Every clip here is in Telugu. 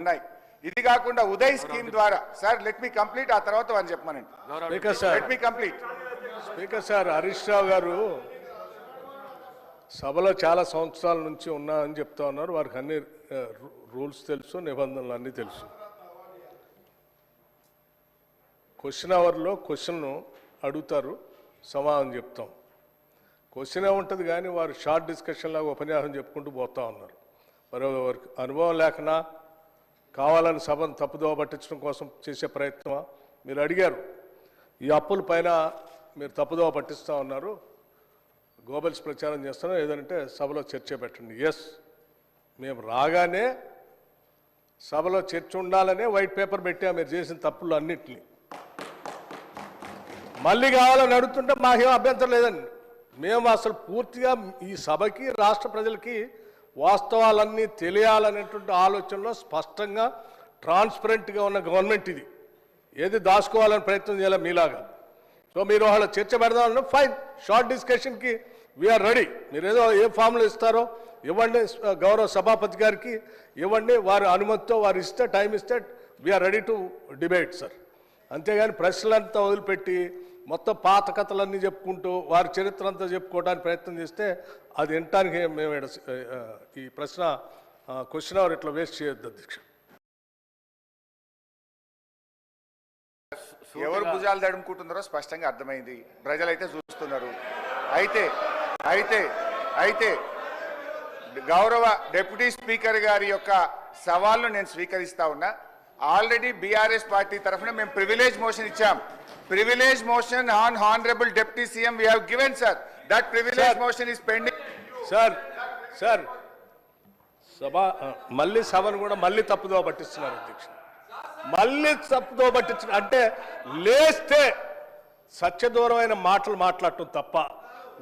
ఉన్నాయి. ఇది కాకుండా ఉదయ్ స్కీమ్ ద్వారా సార్ లెట్ మీ కంప్లీట్ ఆ తర్వాత వాడిని చెప్పమనండి. Speaker sir. Let me complete speaker sir Harish Rao గారు సభలో చాలా సంవత్సరాల నుంచి ఉన్నా అని చెప్తా ఉన్నారు. వారికి అన్ని రూల్స్ తెలుసు నిబంధనలు అన్నీ తెలుసు. క్వశ్చన్ అవర్లో క్వశ్చన్ అడుగుతారు సమాధానం చెప్తాం. క్వశ్చన్ ఉంటుంది కానీ వారు షార్ట్ డిస్కషన్ లాగా ఉపన్యాసం చెప్పుకుంటూ పోతా ఉన్నారు. మరి వారికి అనుభవం లేకనా కావాలని సభను తప్పుదోవ పట్టించడం కోసం చేసే ప్రయత్నమా? మీరు అడిగారు. ఈ అప్పుల పైన మీరు తప్పుదోవ పట్టిస్తూ ఉన్నారు. గోబల్స్ ప్రచారం చేస్తున్నాం ఏదంటే సభలో చర్చ పెట్టండి. ఎస్ మేము రాగానే సభలో చర్చ ఉండాలనే వైట్ పేపర్ పెట్టా. మీరు చేసిన తప్పులు అన్నింటినీ. మళ్ళీ కావాలని అడుగుతుంటే మాకేం అభ్యంతరం లేదండి. మేము అసలు పూర్తిగా ఈ సభకి రాష్ట్ర ప్రజలకి వాస్తవాలన్నీ తెలియాలనేటువంటి ఆలోచనలో స్పష్టంగా ట్రాన్స్పరెంట్గా ఉన్న గవర్నమెంట్ ఇది. ఏది దాచుకోవాలని ప్రయత్నం చేయాలి మీలాగా? సో మీరు వాళ్ళ చర్చ పెడదామన్నా ఫైన్ షార్ట్ డిస్కషన్కి వీఆర్ రెడీ. మీరు ఏదో ఏ ఫామ్లో ఇస్తారో ఇవ్వండి గౌరవ సభాపతి గారికి ఇవ్వండి వారి అనుమతితో వారు ఇస్తే టైం ఇస్తే we're ready to debate sir. అంతేగాని ప్రశ్నలంతా వదిలిపెట్టి మొత్తం పాత కథలన్నీ చెప్పుకుంటూ వారి చరిత్ర అంతా చెప్పుకోవడానికి ప్రయత్నం చేస్తే అది వినటానికి మేము ఈ ప్రశ్న క్వశ్చన్ అవర్ ఇట్లా వేస్ట్ చేయొద్దు అధ్యక్ష. ఎవరు భుజాలు తడుముకుంటున్నారో స్పష్టంగా అర్థమైంది. ప్రజలైతే చూస్తున్నారు. అయితే అయితే అయితే గౌరవ డెప్యూటీ స్పీకర్ గారి యొక్క సవాల్ను నేను స్వీకరిస్తా ఉన్నా. ఆల్రెడీ బీఆర్ఎస్ పార్టీ తరఫున మేము ప్రివిలేజ్ మోషన్ ఇచ్చాం. Privilege motion on honourable deputy CM we have given sir that privilege. Motion is pending sir sir సభ మళ్ళీ సభను కూడా మళ్ళీ తప్పుదో పట్టిస్తున్నారు అధ్యక్ష. మళ్ళీ తప్పుదో పట్టించిన అంటే లేస్తే సత్యదూరమైన మాటలు మాట్లాడటం తప్ప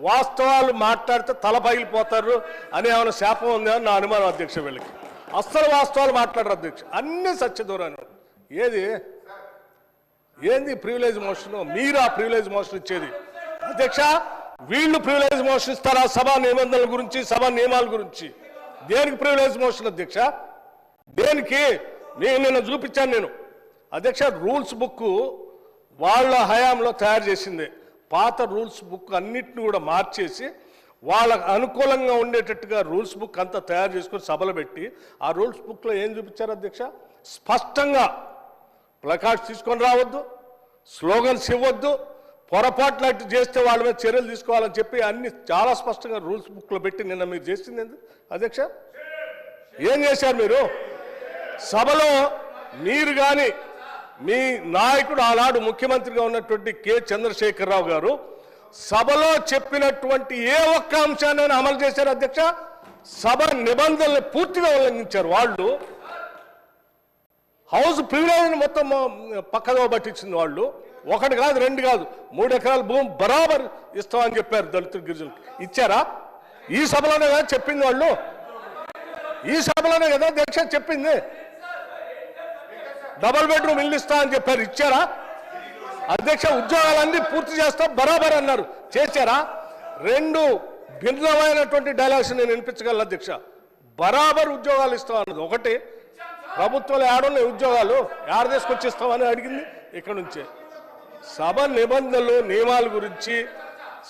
వాస్తవాలు మాట్లాడితే తల పగిలిపోతారు అని ఏమైనా శాపం ఉందా అని నా అనుమానం అధ్యక్ష వీళ్ళకి. అస్సలు వాస్తవాలు మాట్లాడరు అధ్యక్ష. అన్ని సత్యదూరాన్ని ఏది? ఏంది ప్రివిలేజ్ మోషన్? మీరు ఆ ప్రివిలేజ్ మోషన్ ఇచ్చేది. అధ్యక్ష వీళ్ళు ప్రివిలేజ్ మోషన్ ఇస్తారా? సభా నిబంధనల గురించి సభా నియమాల గురించి. దేనికి ప్రివిలేజ్ మోషన్ అధ్యక్ష? దేనికి? నేను నిన్న చూపించాను నేను. అధ్యక్ష రూల్స్ బుక్ వాళ్ళ హయాంలో తయారు చేసింది. పాత రూల్స్ బుక్ అన్నిటిని కూడా మార్చేసి వాళ్ళకు అనుకూలంగా ఉండేటట్టుగా రూల్స్ బుక్ అంతా తయారు చేసుకొని సభలు పెట్టి ఆ రూల్స్ బుక్లో ఏం చూపించారు అధ్యక్ష? స్పష్టంగా ప్లకార్డ్స్ తీసుకొని రావద్దు స్లోగన్స్ ఇవ్వద్దు పొరపాట్లు చేస్తే వాళ్ళ మీద చర్యలు తీసుకోవాలని చెప్పి అన్ని చాలా స్పష్టంగా రూల్స్ బుక్లో పెట్టి నిన్న మీరు చేసింది ఎందుకు అధ్యక్ష? ఏం చేశారు మీరు? సభలో మీరు కానీ మీ నాయకుడు ఆనాడు ముఖ్యమంత్రిగా ఉన్నటువంటి కె. చంద్రశేఖరరావు గారు సభలో చెప్పినటువంటి ఏ ఒక్క అంశాన్ని అమలు చేశారు అధ్యక్ష? సభ నిబంధనలు పూర్తిగా ఉల్లంఘించారు. వాళ్ళు హౌస్ ప్రివిలేజ్ని మొత్తం పక్కదో పట్టించింది వాళ్ళు. ఒకటి కాదు రెండు కాదు. మూడు ఎకరాల భూమి బరాబర్ ఇస్తామని చెప్పారు దళితులు గిరిజనులకు. ఇచ్చారా? ఈ సభలోనే కదా చెప్పింది వాళ్ళు. ఈ సభలోనే కదా దీక్ష చెప్పింది. డబల్ బెడ్రూమ్ ఇల్లు ఇస్తా అని చెప్పారు. ఇచ్చారా? అధ్యక్ష ఉద్యోగాలన్నీ పూర్తి చేస్తాం బరాబర్ అన్నారు. చేశారా? రెండు భిన్నమైనటువంటి డైలాగ్స్ నేను వినిపించగలను అధ్యక్ష. బరాబర్ ఉద్యోగాలు ఇస్తాం అన్నది ఒకటి. ప్రభుత్వాలు ఏడున్నాయి ఉద్యోగాలు. ఏడ తీసుకొచ్చి ఇస్తామని అడిగింది ఇక్కడ నుంచే. సభ నిబంధనలు నియమాల గురించి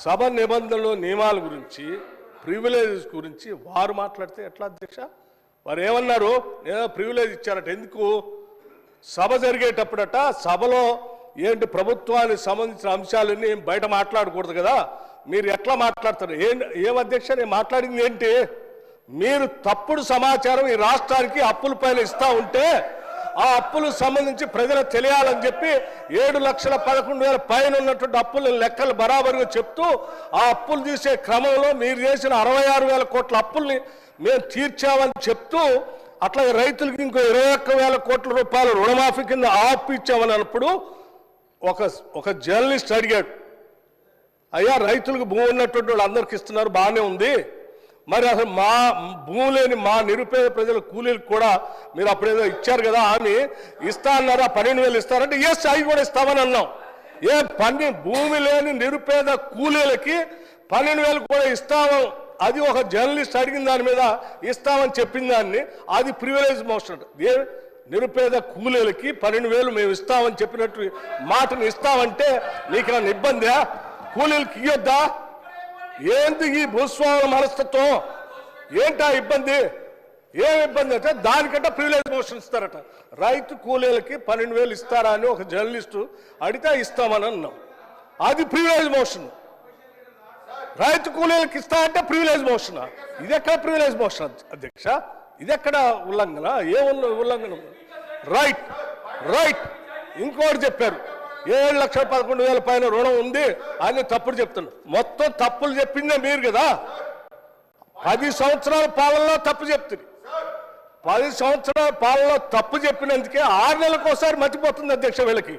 సభ నిబంధనలు నియమాల గురించి ప్రివిలేజెస్ గురించి వారు మాట్లాడితే ఎట్లా అధ్యక్ష? వారు ఏమన్నారు? నేను ప్రివిలేజ్ ఇచ్చారట. ఎందుకు? సభ జరిగేటప్పుడట సభలో ఏంటి ప్రభుత్వానికి సంబంధించిన అంశాలన్నీ బయట మాట్లాడకూడదు కదా? మీరు ఎట్లా మాట్లాడతారు? ఏం ఏం అధ్యక్ష నేను మాట్లాడింది ఏంటి? మీరు తప్పుడు సమాచారం ఈ రాష్ట్రానికి అప్పుల పైన ఇస్తా ఉంటే ఆ అప్పులకు సంబంధించి ప్రజలకు తెలియాలని చెప్పి ఏడు లక్షల పదకొండు వేల పైన ఉన్నటువంటి అప్పుల లెక్కలు బరాబరుగా చెప్తూ ఆ అప్పులు తీసే క్రమంలో మీరు చేసిన అరవై ఆరు వేల కోట్ల అప్పుల్ని మేము తీర్చామని చెప్తూ అట్లాగే రైతులకి ఇంకో ఇరవై ఒక్క వేల కోట్ల రూపాయలు రుణమాఫీ కింద ఆపు ఇచ్చామని అన్నప్పుడు ఒక ఒక జర్నలిస్ట్ అడిగాడు అయ్యా రైతులకు భూమి ఉన్నటువంటి వాళ్ళు అందరికి ఇస్తున్నారు బాగానే ఉంది. మరి అసలు మా భూమి లేని మా నిరుపేద ప్రజల కూలీలకు కూడా మీరు అప్పుడేదో ఇచ్చారు కదా ఆమె ఇస్తా అన్నారా? పన్నెండు వేలు ఇస్తారంటే ఎస్ అవి కూడా ఇస్తామని అన్నాం. ఏ పన్నె భూమి లేని నిరుపేద కూలీలకి పన్నెండు వేలు కూడా ఇస్తాము. అది ఒక జర్నలిస్ట్ అడిగిన దాని మీద ఇస్తామని చెప్పిన దాన్ని అది ప్రివిలేజ్ మోషన్. నిరుపేద కూలీలకి పన్నెండు వేలు మేము ఇస్తామని చెప్పినట్టు మాటను ఇస్తామంటే నీకు నన్ను ఇబ్బందా? కూలీలకి ఇయ్యొద్దా? ఏంది ఈ భూస్వాముల మనస్తత్వం? ఏంటా ఇబ్బంది? ఏం ఇబ్బంది అంటే దానికంటే ప్రివిలేజ్ మోషన్ ఇస్తారట. రైతు కూలీలకి పన్నెండు వేలు ఇస్తారా అని ఒక జర్నలిస్టు అడిగితే ఇస్తామని అన్నాం. అది ప్రివిలేజ్ మోషన్. రైతు కూలీలకు ఇస్తా అంటే ప్రివిలేజ్ మోషన్. ఇది ఎక్కడ ప్రివిలేజ్ మోషన్ అధ్యక్ష? ఇది ఎక్కడ ఉల్లంఘన? ఏ ఉల్లంఘన? Right right. ఇంకోటి చెప్పారు. ఏడు లక్షల పదకొండు వేల పైన రుణం ఉంది అని తప్పుడు చెప్తున్నారు. మొత్తం తప్పులు చెప్పిందే మీరు కదా? పది సంవత్సరాల పాలనలో తప్పు చెప్తుంది. పది సంవత్సరాల పాలనలో తప్పు చెప్పినందుకే ఆరు నెలలకు ఒకసారి మర్చిపోతుంది అధ్యక్ష వీళ్ళకి.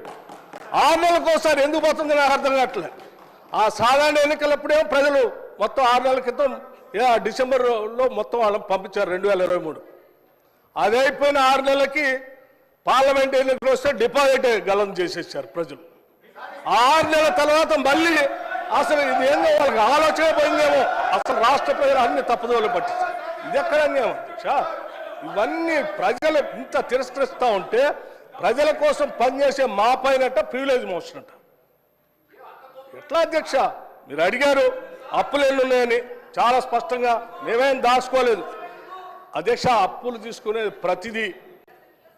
ఆరు నెలలకు ఒకసారి ఎందుకు పోతుంది నాకు అర్థం కావట్లేదు ఆ సాధారణ ఎన్నికలప్పుడేమో ప్రజలు మొత్తం ఆరు నెలల క్రితం డిసెంబర్లో మొత్తం వాళ్ళని పంపించారు రెండు వేల ఇరవై మూడు. అది అయిపోయిన ఆరు నెలలకి పార్లమెంట్ ఎన్నికలు వస్తే డిపాజిట్ గలం చేసేసారు ప్రజలు. ఆరు నెలల తర్వాత మళ్ళీ అసలు ఇది ఏందో వాళ్ళకి ఆలోచన పోయిందేమో. అసలు రాష్ట్ర ప్రజలు అన్ని తప్పుదోలు పట్టించారు. ఇది ఎక్కడ అన్యాయం అధ్యక్ష? ఇవన్నీ ప్రజలు ఇంత తిరస్కరిస్తూ ఉంటే ప్రజల కోసం పనిచేసే మా పైనట ప్రివిలేజ్ మోషన్ అంట ఎట్లా అధ్యక్ష? మీరు అడిగారు అప్పులు ఎన్ని ఉన్నాయని చాలా స్పష్టంగా మేమేం దాచుకోలేదు. అధ్యక్ష అప్పులు తీసుకునేది ప్రతిదీ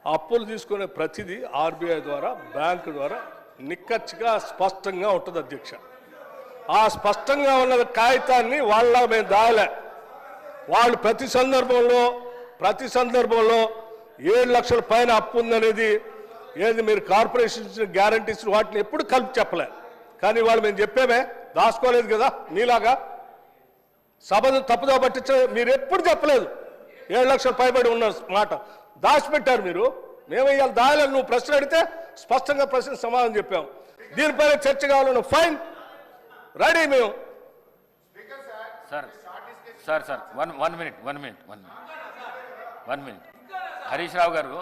అప్పులు తీసుకునే ప్రతిదీ ఆర్బీఐ ద్వారా బ్యాంకు ద్వారా నిక్కచ్చిగా స్పష్టంగా ఉంటుంది అధ్యక్ష. ఆ స్పష్టంగా ఉన్న కాగితాన్ని వాళ్ళ మేము దాయలే. వాళ్ళు ప్రతి సందర్భంలో ప్రతి సందర్భంలో ఏడు లక్షల పైన అప్పు ఉందనేది ఏది మీరు కార్పొరేషన్ ఇచ్చిన గ్యారంటీస్ వాటిని ఎప్పుడు కలిపి చెప్పలే. కానీ వాళ్ళు మేము చెప్పేమే దాచుకోలేదు కదా నీలాగా సభను తప్పుదో పట్టించే మీరు ఎప్పుడు చెప్పలేదు. ఏడు లక్షల పైబడి ఉన్న మాట. దాచిపెట్టారు మీరు. మేము ఇవాళ దాయాలని నువ్వు ప్రశ్న అడిగితే స్పష్టంగా ప్రశ్న సమాధానం చెప్పాం. దీనిపైన చర్చ కావాలన్న ఫైన్. రెడీ మేము. Sir sir sir one one minute one minute one minute. One minute. Harish Rao గారు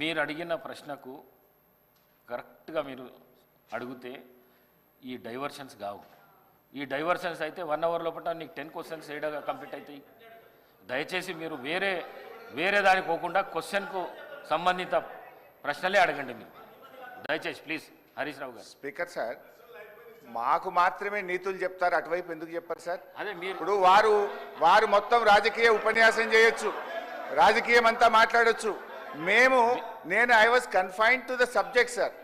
మీరు అడిగిన ప్రశ్నకు కరెక్ట్గా మీరు అడిగితే ఈ డైవర్షన్స్ కావు. ఈ డైవర్షన్స్ అయితే వన్ అవర్ లోపల నీకు టెన్ క్వశ్చన్స్ ఏడాగా కంప్లీట్ అవుతాయి? దయచేసి మీరు వేరే వేరే దానికి పోకుండా క్వశ్చన్కు సంబంధిత ప్రశ్నలే అడగండి మీరు. దయచేసి ప్లీజ్ హరీష్ రావు గారు. స్పీకర్ సార్ మాకు మాత్రమే నీతులు చెప్తారు అటువైపు ఎందుకు చెప్పారు సార్? అదే మీరు ఇప్పుడు వారు వారు మొత్తం రాజకీయ ఉపన్యాసం చేయొచ్చు రాజకీయం అంతా మాట్లాడొచ్చు. మేము నేను I was confined to the subject sir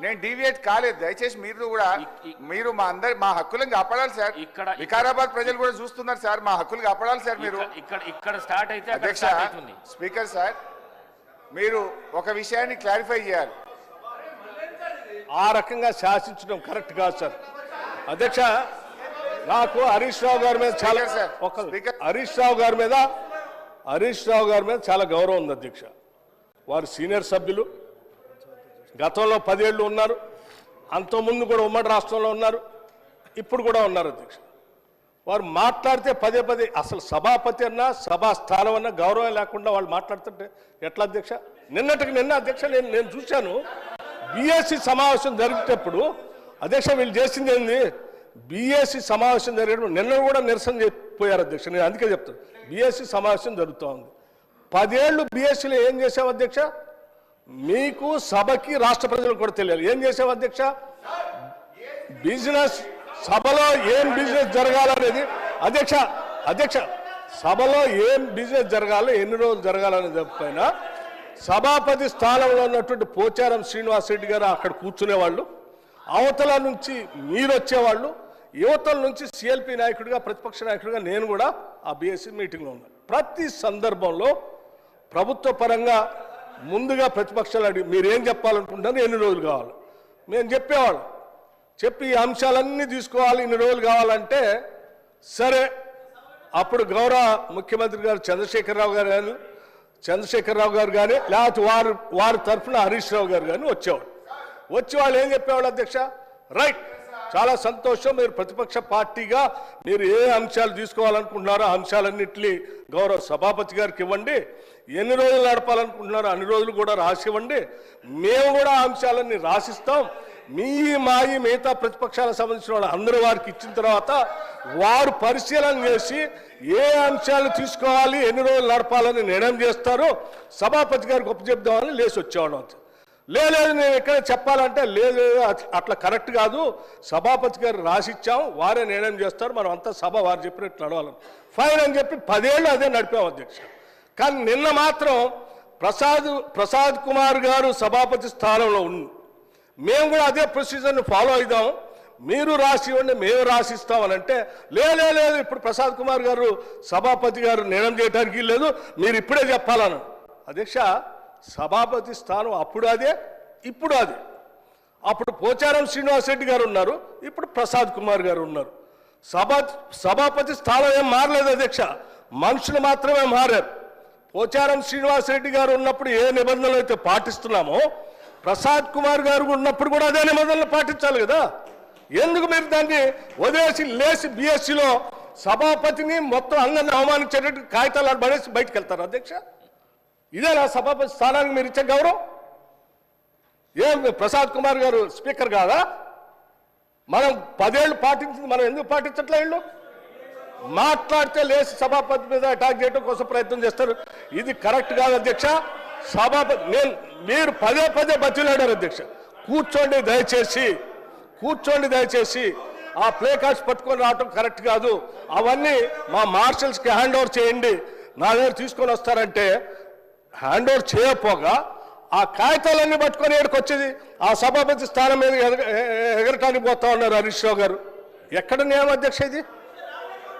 నేను డీవియేట్ కాలేదు. దయచేసి మీరు కూడా మీరు మా అందరి మా హక్కులను కాపాడాలి సార్. ఇక్కడ- వికారాబాద్ ప్రజలు కూడా చూస్తున్నారు సార్. మా హక్కులు కాపాడాలి సార్ మీరు. ఇక్కడ- ఇక్కడ స్టార్ట్ అయితే అధ్యక్ష స్పీకర్ సార్ మీరు ఒక విషయాన్ని క్లారిఫై చేయాలి. ఆ రకంగా శాసించడం కరెక్ట్ కాదు సార్. అధ్యక్ష నాకు హరీష్ రావు గారి మీద చాలా ఒక. హరీష్ రావు గారి మీద హరీష్ రావు గారి మీద చాలా గౌరవం ఉంది అధ్యక్ష. వారు సీనియర్ సభ్యులు. గతంలో పదేళ్ళు ఉన్నారు. అంతకుముందు కూడా ఉమ్మడి రాష్ట్రంలో ఉన్నారు. ఇప్పుడు కూడా ఉన్నారు అధ్యక్ష. వారు మాట్లాడితే పదే పదే అసలు సభాపతి అన్నా సభా స్థానం అన్నా గౌరవం లేకుండా వాళ్ళు మాట్లాడుతుంటే ఎట్లా అధ్యక్ష? నిన్నటికి నిన్న అధ్యక్ష నేను నేను చూశాను. బీఎస్సీ సమావేశం జరిగేటప్పుడు అధ్యక్ష వీళ్ళు చేసింది ఏంది? బీఎస్సీ సమావేశం జరిగేటప్పుడు నిన్న కూడా నిరసన చెప్పిపోయారు అధ్యక్ష. నేను అందుకే చెప్తాను బీఎస్సీ సమావేశం జరుగుతూ ఉంది పదేళ్ళు బీఎస్సీలో ఏం చేసావు అధ్యక్ష? మీకు సభకి రాష్ట్ర ప్రజలకు కూడా తెలియాలి. ఏం చేసావు అధ్యక్ష? బిజినెస్ సభలో ఏం బిజినెస్ జరగాలనేది. అధ్యక్ష అధ్యక్ష సభలో ఏం బిజినెస్ జరగాలో ఎన్ని రోజులు జరగాలనే చెప్పైనా సభాపతి స్థానంలో ఉన్నటువంటి పోచారం శ్రీనివాస్ రెడ్డి గారు అక్కడ కూర్చునేవాళ్ళు అవతల నుంచి మీరు వచ్చేవాళ్ళు యువతల నుంచి సిఎల్పి నాయకుడిగా ప్రతిపక్ష నాయకుడిగా నేను కూడా ఆ బీఎస్సీ మీటింగ్లో ఉన్నాను. ప్రతి సందర్భంలో ప్రభుత్వ పరంగా ముందుగా ప్రతిపక్షాలు అడిగి మీరు ఏం చెప్పాలనుకుంటున్నారు? ఎన్ని రోజులు కావాలి? మేము చెప్పేవాళ్ళం. చెప్పి ఈ అంశాలన్నీ తీసుకోవాలి ఇన్ని రోజులు కావాలంటే సరే. అప్పుడు గౌరవ ముఖ్యమంత్రి గారు చంద్రశేఖరరావు గారు కానీ చంద్రశేఖరరావు గారు కానీ లేకపోతే వారు వారి తరఫున హరీష్ రావు గారు కానీ వచ్చేవాడు వచ్చి వాళ్ళు ఏం చెప్పేవాళ్ళు అధ్యక్ష? రైట్. చాలా సంతోషం. మీరు ప్రతిపక్ష పార్టీగా మీరు ఏ అంశాలు తీసుకోవాలనుకుంటున్నారో అంశాలన్నింటినీ గౌరవ సభాపతి గారికి ఇవ్వండి. ఎన్ని రోజులు నడపాలనుకుంటున్నారో అన్ని రోజులు కూడా రాసివ్వండి మేము కూడా అంశాలన్నీ రాసిస్తాం. మీ మాయి మిగతా ప్రతిపక్షాలకు సంబంధించిన వాళ్ళు అందరూ వారికి ఇచ్చిన తర్వాత వారు పరిశీలన చేసి ఏ అంశాలు తీసుకోవాలి ఎన్ని రోజులు నడపాలని నిర్ణయం చేస్తారో సభాపతి గారికి ఒప్పచెప్దామని లేచి వచ్చేవాడు లేదు నేను ఎక్కడ చెప్పాలంటే లేదు లేదు, అట్లా కరెక్ట్ కాదు. సభాపతి గారు రాసిచ్చాం వారే నిర్ణయం చేస్తారు మనం అంతా సభ వారు చెప్పినట్టు నడవాలి. ఫైన్ అని చెప్పి పదేళ్ళు అదే నడిపాం అధ్యక్ష. కానీ నిన్న మాత్రం ప్రసాద్ ప్రసాద్ కుమార్ గారు సభాపతి స్థానంలో ఉన్న మేము కూడా అదే ప్రొసీజర్ని ఫాలో అయిదాం. మీరు రాసి ఇవ్వండి మేము రాసిస్తామని అంటే "లే- లేదు ఇప్పుడు ప్రసాద్ కుమార్ గారు సభాపతి గారు నిర్ణయం చేయడానికి లేదు మీరు ఇప్పుడే చెప్పాలను. అధ్యక్ష సభాపతి స్థానం అప్పుడు అదే ఇప్పుడు అదే. అప్పుడు పోచారం శ్రీనివాసరెడ్డి గారు ఉన్నారు ఇప్పుడు ప్రసాద్ కుమార్ గారు ఉన్నారు. సభా సభాపతి స్థానం ఏం మారలేదు అధ్యక్ష మనుషులు మాత్రమే మారారు. పోచారం శ్రీనివాసరెడ్డి గారు ఉన్నప్పుడు ఏ నిబంధనలు అయితే పాటిస్తున్నామో ప్రసాద్ కుమార్ గారు ఉన్నప్పుడు కూడా అదే నిబంధనలు పాటించాలి కదా. ఎందుకు మీరు దాన్ని వదిలేసి లేచి బీఎస్సీలో సభాపతిని మొత్తం అందరిని అవమానించేటట్టు కాగితాలు పడేసి బయటకు వెళ్తారు అధ్యక్ష? ఇదేనా సభాపతి స్థానానికి మీరు ఇచ్చే గౌరవం? ఏం ప్రసాద్ కుమార్ గారు స్పీకర్ కాదా? మనం పదేళ్ళు పాటించింది మనం ఎందుకు పాటించట్లే వీళ్ళు? మాట్లాడితే లేచి సభాపతి మీద అటాక్ చేయడం కోసం ప్రయత్నం చేస్తారు. ఇది కరెక్ట్ కాదు అధ్యక్ష. సభాపతి నేను మీరు పదే పదే బతిలాడారు అధ్యక్ష. కూర్చోండి దయచేసి. కూర్చోండి దయచేసి. ఆ ప్లే కార్డ్స్ పట్టుకొని రావటం కరెక్ట్ కాదు. అవన్నీ మా మార్షల్స్కి హ్యాండ్ ఓవర్ చేయండి. నా దగ్గర తీసుకొని వస్తారంటే హ్యాండ్ ఓవర్ చేయకపోగా ఆ కాగితాలన్నీ పట్టుకొని ఏడుకొచ్చేది. ఆ సభాపతి స్థానం మీద ఎగ- ఎగరటానికి పోతా ఉన్నారు హరీష్ రావు గారు. ఎక్కడ నియమ అధ్యక్ష ఇది?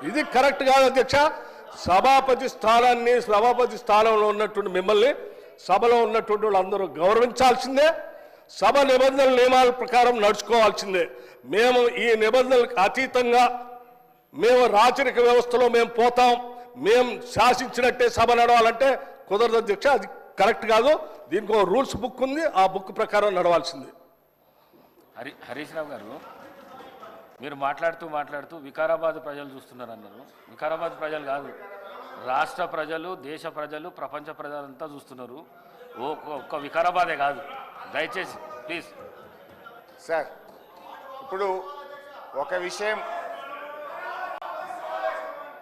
ఇది కరెక్ట్ కాదు అధ్యక్ష. సభాపతి స్థానాన్ని సభాపతి స్థానంలో ఉన్నటువంటి మిమ్మల్ని సభలో ఉన్నటువంటి వాళ్ళందరూ గౌరవించాల్సిందే. సభ నిబంధనల నియమాల ప్రకారం నడుచుకోవాల్సిందే. మేము ఈ నిబంధనలకు అతీతంగా మేము రాచరిక వ్యవస్థలో మేము పోతాం. మేము శాసించినట్టే సభ నడవాలంటే కుదరదు అధ్యక్ష అది కరెక్ట్ కాదు. దీనికి ఒక రూల్స్ బుక్ ఉంది ఆ బుక్ ప్రకారం నడవాల్సింది. హరి హరీష్ రావు గారు మీరు మాట్లాడుతూ మాట్లాడుతూ వికారాబాద్ ప్రజలు చూస్తున్నారు అన్నారు వికారాబాద్ ప్రజలు కాదు రాష్ట్ర ప్రజలు దేశ ప్రజలు ప్రపంచ ప్రజలంతా చూస్తున్నారు. ఓ ఒక్క వికారాబాదే కాదు. దయచేసి ప్లీజ్. సార్ ఇప్పుడు ఒక విషయం.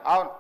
అవును.